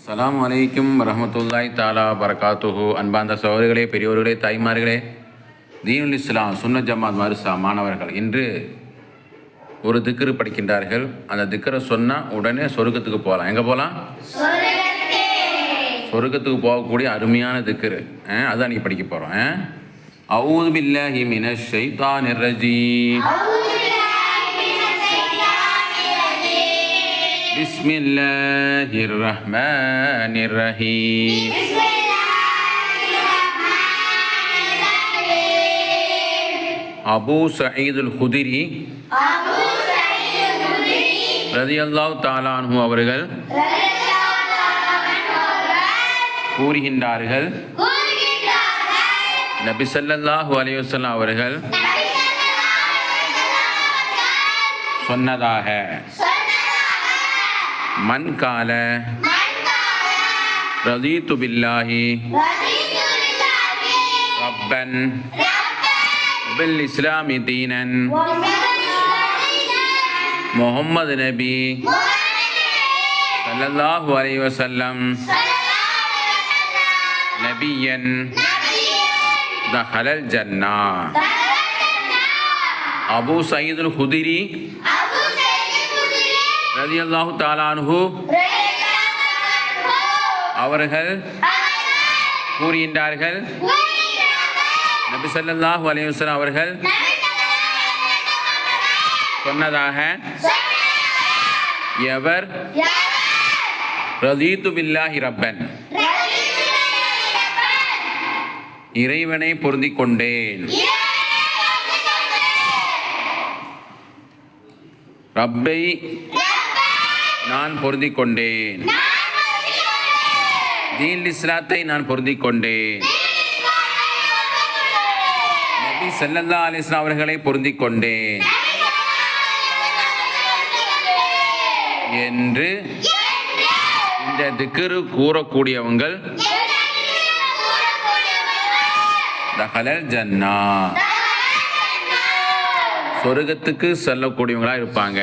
அஸ்ஸலாமு அலைக்கும் வரஹ்மத்துல்லாஹி தாலா பரகாத்துஹு அன்பார்ந்த சகோதரிகளே பெரியோர்களே தாய்மார்களே தீனுல் இஸ்லாம் சுன்ன ஜமாத் மருசா மாணவர்கள் இன்று ஒரு திக்ரு படிக்கின்றார்கள். அந்த திக்கரை சொன்னால் உடனே சொர்க்கத்துக்கு போகலாம் எங்கே போகலாம் சொர்க்கத்துக்கு. போகக்கூடிய அருமையான அஹ், அதான் நீ படிக்க போகிறோம் அவுது பில்லாஹி மினஷ் ஷைத்தானிர் ரஜீம். بسم الله الرحمن الرحيم அபூ சயீதுல் குதிரி ரதியல்லாஹு தாலானு அவர்கள் கூறுகின்றார்கள் நபி ஸல்லல்லாஹு அலைஹி வஸல்லம் அவர்கள் சொன்னதாக மன் கால ரதீத்து பில்லாஹி. ரப்பன். பில் இஸ்லாமி தீனன். முகம்மது நபி. ஸல்லல்லாஹு அலைஹி வஸல்லம். நபியன். தஹலல் ஜன்னா. அபூ சயீதுல் ஹுதிரி. ரதி அல்லாஹு தாலான்ஹு அவர்கள் கூறுகின்றார்கள். நபி சொல்லாஹு அலைஹி அவர்கள் சொன்னதாக எவர் ரதீத்து பில்லாஹி ரப்பன். இறைவனை பொருந்திக் கொண்டேன். ரப்பை நான் பொருந்திக் கொண்டேன் தீன் இஸ்லாத்தை நான் பொருந்திக் கொண்டேன் நபி ஸல்லல்லாஹு அலைஹி வஸல்லம் அவர்களை பொருந்திக் கொண்டேன் என்று இந்த திக்ரு கூறக்கூடியவங்கள் தஹலல் ஜன்னா. சொர்க்கத்துக்கு செல்லக்கூடியவங்களா இருப்பாங்க.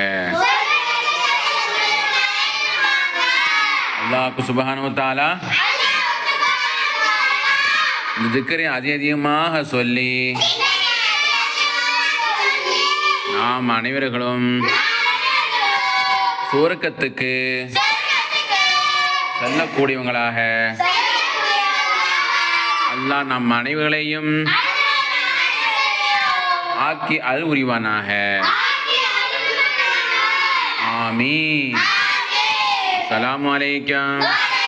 அல்லாஹ் சுபஹானு தாலா இந்த திக்கரை அதிக அதிகமாக சொல்லி நாம் அனைவர்களும் சுவர்க்கத்துக்கு செல்லக்கூடியவங்களாக. அல்லாஹ் நம் அனைவர்களையும் ஆக்கி அல் உரிவானாக ஆமீன். சலாம் அலைக்கம்